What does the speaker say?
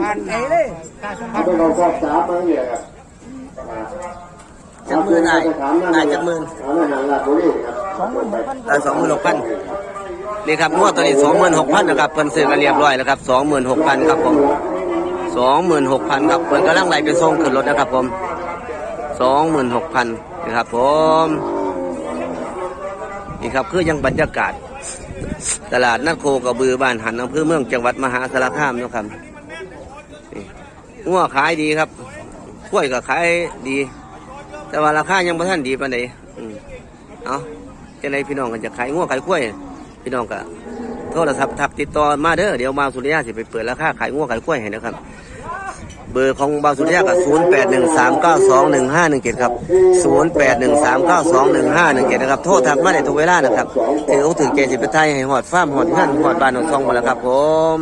พันไอ้เลยเอาไปลองสอบสามมาเนี่ยครับจักหมื่นได้ได้จักหมื่นเอสองหมื่นหกพันนี่ครับงวดตัวนี้สองหมื่นหกพันนะครับเพิ่นซื้อกันเรียบร้อยแล้วครับสองหมื่นหกพันครับผมสองหมื่นหกพันครับเพิ่นกำลังไล่ไปส่งขึ้นรถนะครับผมสองหมื่นหกพันนะครับผมนี่ครับคือยังบรรยากาศ ตลาดนัดโคกระบือบ้านหันอำเภอเมืองจังหวัดมหาสารคามนะครับ งัวขายดีครับกล้วยก็ขายดี แต่ว่าราคายังบ่ทันดีปานใดอืมเอาจังไดพี่น้องกันจะขายงัวขายกล้วย พี่น้องก็โทรศัพท์ทักติดต่อมาเด้อเดี๋ยวมาสุริยะสิไปเปิดราคาขายงัวขายกล้วยให้นะครับเบอร์ของบาสุริยะก็0 8 1 3 9 2 1 5 1 7 ครับ 0 8 1 3 9 2 1 5 1 7 นะครับ โทษทักมาได้ทุกเวลานะครับถือเอาถึงเกสิไปไทยให้หอดฟ้ามหอดเงื่อนหอดบ้านหอดซองหมดแล้วครับผม